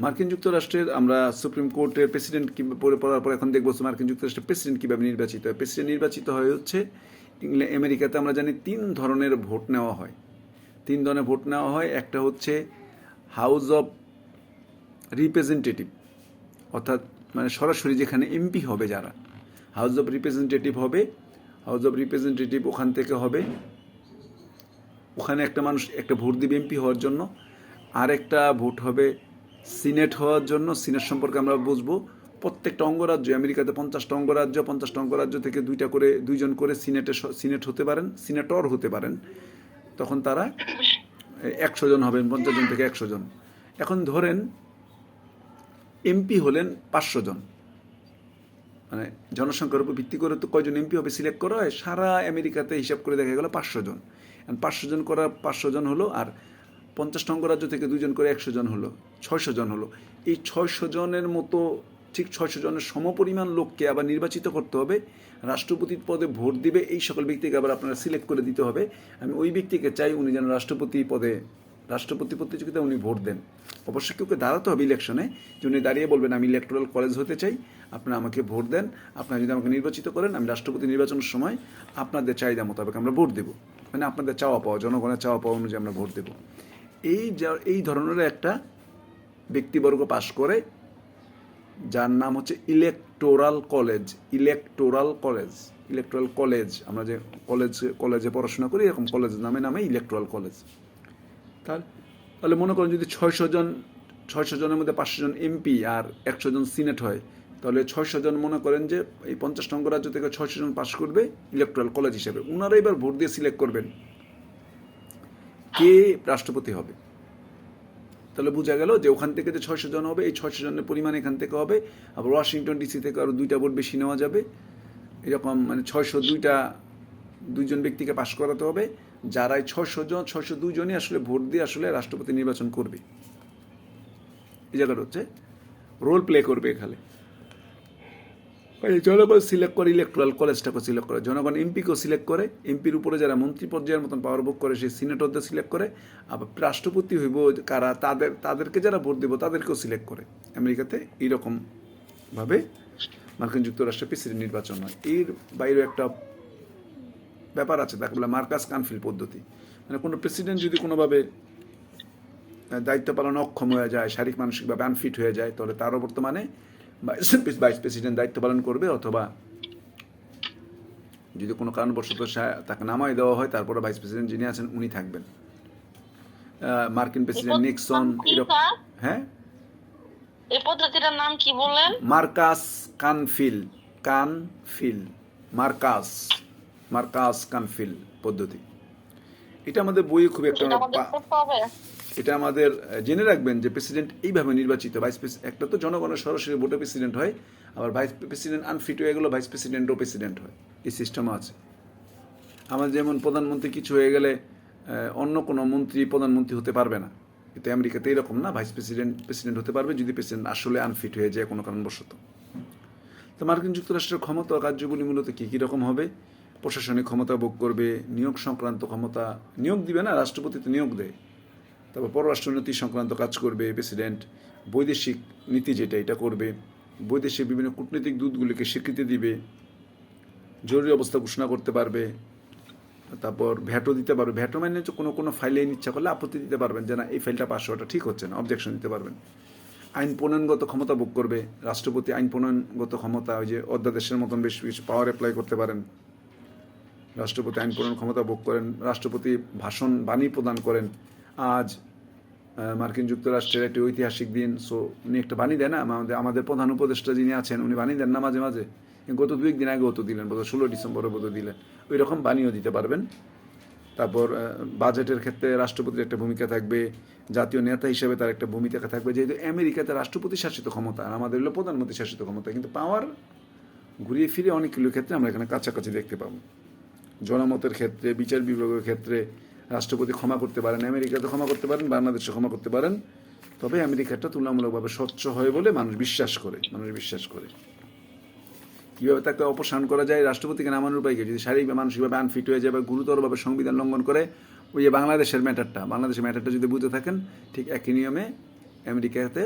মার্কিন যুক্তরাষ্ট্রের আমরা সুপ্রিম কোর্টের প্রেসিডেন্ট পড়ে পড়ার পর এখন দেখব মার্কিন যুক্তরাষ্ট্রের প্রেসিডেন্ট কীভাবে নির্বাচিত হয়। প্রেসিডেন্ট নির্বাচিত হয় হচ্ছে ইংল্যান্ড আমেরিকাতে আমরা জানি তিন ধরনের ভোট নেওয়া হয়। তিন ধরনের ভোট নেওয়া হয়। একটা হচ্ছে হাউস অফ রিপ্রেজেন্টেটিভ অর্থাৎ মানে সরাসরি যেখানে এমপি হবে যারা। হাউস অফ রিপ্রেজেন্টেটিভ হবে। হাউস অফ রিপ্রেজেন্টেটিভ ওখান থেকে হবে। ওখানে একটা মানুষ একটা ভোট দিবে এমপি হওয়ার জন্য। আর একটা ভোট হবে সিনেট হওয়ার জন্য সিনেট সম্পর্কে আমরা বুঝব। প্রত্যেকটা অঙ্গরাজ্য, আমেরিকাতে পঞ্চাশটা অঙ্গরাজ্য পঞ্চাশটা অঙ্গরাজ্য থেকে দুইটা করে, দুইজন করে সিনেটে সিনেট হতে পারেন, সিনেটর হতে পারেন। তখন তারা একশো জন হবেন, পঞ্চাশ জন থেকে একশো জন। এখন ধরেন এমপি হলেন পাঁচশো জন। মানে জনসংখ্যার উপর ভিত্তি করে তো কয়জন এমপি হবে সিলেক্ট করা হয়? সারা আমেরিকাতে হিসাব করে দেখা গেল পাঁচশো জন। পাঁচশো জন করা পাঁচশো জন হলো আর পঞ্চাশটা অঙ্গরাজ্য থেকে দুজন করে একশো জন হলো, ছয়শো জন হলো। এই ছয়শো জনের মতো, ঠিক ছয়শো জনের সমপরিমাণ লোককে আবার নির্বাচিত করতে হবে। রাষ্ট্রপতির পদে ভোট দিবে, এই সকল ব্যক্তিকে আবার আপনারা সিলেক্ট করে দিতে হবে। আমি ওই ব্যক্তিকে চাই উনি যেন রাষ্ট্রপতি পদে, রাষ্ট্রপতি প্রতিযোগিতায় উনি ভোট দেন। অবশ্যই কেউকে দাঁড়াতে হবে ইলেকশনে যে উনি দাঁড়িয়ে বলবেন, আমি ইলেকট্রাল কলেজ হতে চাই, আপনারা আমাকে ভোট দেন, আপনারা যদি আমাকে নির্বাচিত করেন, আমি রাষ্ট্রপতি নির্বাচনের সময় আপনাদের চাহিদা মোতাবেক আমরা ভোট দেবো। মানে আপনাদের চাওয়া পাওয়া, জনগণের চাওয়া পাওয়া অনুযায়ী আমরা ভোট দেবো। এই এই ধরনের একটা ব্যক্তিবর্গ পাশ করে, যার নাম হচ্ছে electoral college electoral college electoral college, আমরা যে কলেজ, কলেজে পড়াশোনা করি, এরকম কলেজ নামে নামে ইলেকট্রাল কলেজ। তার, তাহলে মনে করেন যদি ছয়শো জন, ছয়শো জনের মধ্যে পাঁচশো জন এমপি আর একশো জন সিনেট হয়, তাহলে ছয়শো জন মনে করেন যে এই পঞ্চাশ অঙ্গ রাজ্য থেকে ছয়শো জন পাশ করবে ইলেকট্রাল কলেজ হিসেবে। ওনারা এবার ভোট দিয়ে সিলেক্ট করবেন। কে রাষ্ট্রপতি হবে? তাহলে বোঝা গেল যে ওখান থেকে যে ছয়শো জন হবে, এই ছয়শো জনের পরিমাণ এখান থেকে হবে। আবার ওয়াশিংটন ডিসি থেকে আরও দুইটা ভোট বেশি নেওয়া যাবে। এরকম মানে ছয়শো দুইটা, দুইজন ব্যক্তিকে পাশ করাতে হবে। যারা এই ছয়শো জন, ছয়শো দুইজনই আসলে ভোট দিয়ে আসলে রাষ্ট্রপতি নির্বাচন করবে। এই জায়গাটা হচ্ছে রোল প্লে করবে এখানে। জনগণ সিলেক্ট করে ইলেকট্রাল কলেজটাকে সিলেক্ট করে। জনগণ এমপিকেও সিলেক্ট করে। এমপির উপরে যারা মন্ত্রী পর্যায়ের মতন পাওয়ার ভোগ করে, সেই সিনেটরদের সিলেক্ট করে। আবার রাষ্ট্রপতি হইব, কারা তাদের, তাদেরকে যারা ভোট দেবো, তাদেরকেও সিলেক্ট করে। আমেরিকাতে এইরকমভাবে মার্কিন যুক্তরাষ্ট্রে প্রেসিডেন্ট নির্বাচন হয়। এর বাইরে একটা ব্যাপার আছে, তাকে বলে মার্কাস কানফিল পদ্ধতি। মানে কোনো প্রেসিডেন্ট যদি কোনোভাবে দায়িত্ব পালনে অক্ষম হয়ে যায়, শারীরিক, মানসিকভাবে আনফিট হয়ে যায়, তাহলে তারও বর্তমানে ভাইস প্রেসিডেন্ট দায়িত্ব পালন করবে অথবা যদি কোনো কারণবশত তাকে নামাই দেওয়া হয় তারপরে ভাইস প্রেসিডেন্ট যিনি আছেন উনি থাকবেন। মার্কিন প্রেসিডেন্ট নিক্সন? হ্যাঁ? এই পদ্ধতিটার নাম কি বললেন? মার্কাস কানফিল কানফিল মার্কাস মার্কাস কানফিল পদ্ধতি। এটা আমাদের বইয়ে খুব একটা এটা আমাদের আমাদের জেনে রাখবেন যে প্রেসিডেন্ট এইভাবে নির্বাচিত। ভাইস প্রেসিডেন্ট একটা তো জনগণের সরাসরি ভোটে প্রেসিডেন্ট হয় আবার ভাইস প্রেসিডেন্ট আনফিট হয়ে গেলে ভাইস প্রেসিডেন্টও প্রেসিডেন্ট হয়। এই সিস্টেমও আছে। আমার যেমন প্রধানমন্ত্রী কিছু হয়ে গেলে অন্য কোনো মন্ত্রী প্রধানমন্ত্রী হতে পারবে না। কিন্তু আমেরিকাতে এরকম না ভাইস প্রেসিডেন্ট প্রেসিডেন্ট হতে পারবে যদি প্রেসিডেন্ট আসলে আনফিট হয়ে যায় কোনো কারণবশত। তো মার্কিন যুক্তরাষ্ট্রের ক্ষমতা ও কার্যগুলি মূলত কী কী রকম হবে? প্রশাসনিক ক্ষমতা ভোগ করবে, নিয়োগ সংক্রান্ত ক্ষমতা, নিয়োগ দিবে না, রাষ্ট্রপতি তো নিয়োগ দেয়। তারপর পররাষ্ট্রনীতি সংক্রান্ত কাজ করবে, প্রেসিডেন্ট। বৈদেশিক নীতি যেটা, এটা করবে। বৈদেশিক বিভিন্ন কূটনৈতিক দূতগুলিকে স্বীকৃতি দিবে। জরুরি অবস্থা ঘোষণা করতে পারবে। তারপর ভ্যাটও দিতে পারবে। ভ্যাটও মানে হচ্ছে কোনো কোনো ফাইলে ইচ্ছা করলে আপত্তি দিতে পারবেন যে না, এই ফাইলটা পাস হওয়াটা ঠিক হচ্ছে না অবজেকশন দিতে পারবেন। আইন প্রণয়নগত ক্ষমতা ভোগ করবে। রাষ্ট্রপতি আইন প্রণয়নগত ক্ষমতা, ওই যে অধ্যাদেশের মতন বেশ কিছু পাওয়ার অ্যাপ্লাই করতে পারেন। রাষ্ট্রপতি আইন প্রণয়ন ক্ষমতা ভোগ করেন, রাষ্ট্রপতি ভাষণ বাণী প্রদান করেন। আজ মার্কিন যুক্তরাষ্ট্রের একটি ঐতিহাসিক দিন, সো উনি একটা বাণী দেন না আমাদের আমাদের প্রধান উপদেষ্টা যিনি আছেন, উনি বাণী দেন না মাঝে মাঝে? গত দুই দিন আগে তো দিলেন, বোধহয় ষোলো ডিসেম্বরে বোধহয় দিলেন। ওই রকম বাণীও দিতে পারবেন। তারপর বাজেটের ক্ষেত্রে রাষ্ট্রপতির একটা ভূমিকা থাকবে, জাতীয় নেতা হিসেবে তার একটা ভূমিকা থাকবে, যেহেতু আমেরিকাতে রাষ্ট্রপতি শাসিত ক্ষমতা, আর আমাদের হলো প্রধানমন্ত্রী শাসিত ক্ষমতা, কিন্তু পাওয়ার ঘুরিয়ে ফিরে অনেকগুলো ক্ষেত্রে আমরা এখানে কাছাকাছি দেখতে পাবো। জনমতের ক্ষেত্রে, বিচার বিভাগের ক্ষেত্রে রাষ্ট্রপতি ক্ষমা করতে পারেন, আমেরিকাতে ক্ষমা করতে পারেন, বাংলাদেশে ক্ষমা করতে পারেন। তবে আমেরিকাটা তুলনামূলকভাবে স্বচ্ছ হয় বলে মানুষ বিশ্বাস করে, মানুষ বিশ্বাস করে। কীভাবে তাকে অপসারণ করা যায়, রাষ্ট্রপতিকে নামানোর উপায় যদি শারীরিক মানসিকভাবে আনফিট হয়ে যায় বা গুরুতরভাবে সংবিধান লঙ্ঘন করে, ওই যে বাংলাদেশের ম্যাটারটা বাংলাদেশের ম্যাটারটা যদি বুঝতে থাকেন, ঠিক একই নিয়মে আমেরিকাতে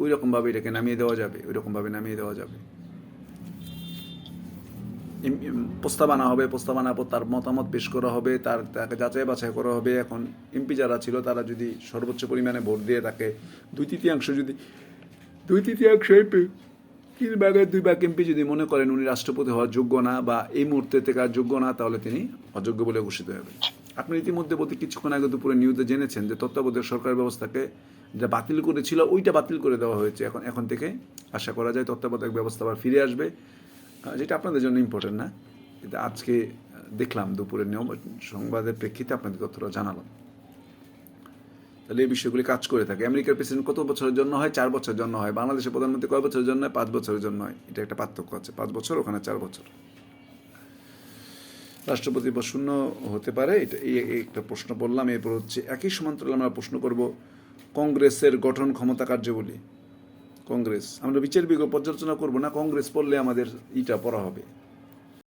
ওই রকমভাবে এটাকে নামিয়ে দেওয়া যাবে ওই রকমভাবে নামিয়ে দেওয়া যাবে। ইম- হবে, প্রস্তাব আনার পর তার মতামত পেশ করা হবে, তার, তাকে যাচাই বাছাই করা হবে। এখন এমপি যারা ছিল, তারা যদি সর্বোচ্চ পরিমাণে ভোট দিয়ে তাকে দুই তৃতীয়াংশ যদি, দুই তৃতীয়াংশ এমপি, তিন ভাগের দুই ভাগ এমপি যদি মনে করেন উনি রাষ্ট্রপতি হওয়ার যোগ্য না বা এই মুহূর্তে থেকে আর যোগ্য না, তাহলে তিনি অযোগ্য বলে ঘোষিত হবেন। আপনি ইতিমধ্যে বলতে কিছুক্ষণ আগে দুপুরে নিউজে জেনেছেন যে তত্ত্বাবধায়ক সরকার ব্যবস্থাকে যা বাতিল করেছিল, ওইটা বাতিল করে দেওয়া হয়েছে। এখন এখন থেকে আশা করা যায় তত্ত্বাবধায়ক ব্যবস্থা আবার ফিরে আসবে। যেটা আপনাদের জন্য ইম্পর্টেন্ট না কিন্তু আজকে দেখলাম দুপুরে নিয়ম সংবাদের প্রেক্ষিতে আপনাদের তথ্যটা জানালাম। তাহলে এই বিষয়গুলি কাজ করে থাকে। আমেরিকার প্রেসিডেন্ট কত বছরের জন্য হয়? চার বছরের জন্য হয়। বাংলাদেশের প্রধানমন্ত্রী কয় বছরের জন্য হয়? পাঁচ বছরের জন্য হয়। এটা একটা পার্থক্য আছে। পাঁচ বছর, ওখানে চার বছর। রাষ্ট্রপতি বা শূন্য হতে পারে। এটা এই একটা প্রশ্ন বললাম এরপর হচ্ছে, একই সমান্তরালে আমরা প্রশ্ন করব, কংগ্রেসের গঠন ক্ষমতা কার্যবলী। কংগ্রেস। আমরা বিচার বিজ্ঞ পর্যালোচনা করব না কংগ্রেস পড়লে আমাদের ইটা পড়া হবে।